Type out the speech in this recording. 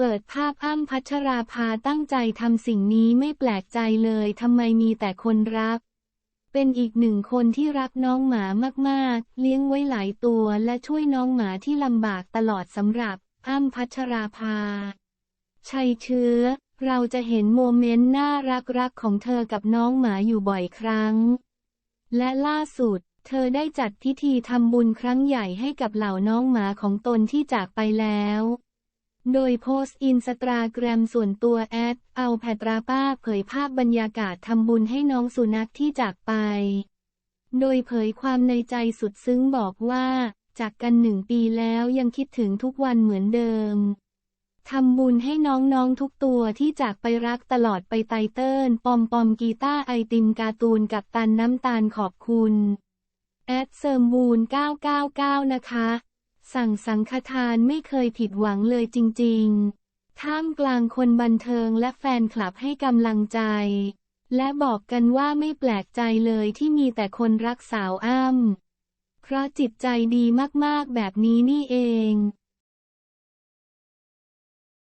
เปิดภาพอ้ำพัชราภาตั้งใจทำสิ่งนี้ไม่แปลกใจเลยทำไมมีแต่คนรัก เป็นอีกหนึ่งคนที่รักน้องหมามากๆ เลี้ยงไว้หลายตัวและช่วยน้องหมาที่ลำบากตลอดสำหรับอ้ำพัชราภา ชัยเชื้อ เราจะเห็นโมเมนต์น่ารักๆของเธอกับน้องหมาอยู่บ่อยครั้ง และล่าสุดเธอได้จัดพิธีทำบุญครั้งใหญ่ให้กับเหล่าน้องหมาของตนที่จากไปแล้ว โดยโพสต์อินสตาแกรมส่วนตัวแอดเอาแพตราป้าเผยภาพบรรยากาศทำบุญให้น้องสุนัขที่จากไป โดยเผยความในใจสุดซึ้งบอกว่า จากกันหนึ่งปีแล้วยังคิดถึงทุกวันเหมือนเดิมทำบุญให้น้องๆทุกตัวที่จากไปรักตลอดไปไตเติ้ลปอมปอมกีตาร์ไอติมการ์ตูนกับตันน้ำตาลขอบคุณแอดเซิร์มบูน999 นะคะ สั่งสังฆทานไม่เคยผิดหวังเลยจริง ๆ ท่ามกลางคนบันเทิงและแฟนคลับให้กำลังใจ และบอกกันว่าไม่แปลกใจเลยที่มีแต่คนรักสาวอ้ำเพราะจิตใจดีมากๆแบบนี้นี่เอง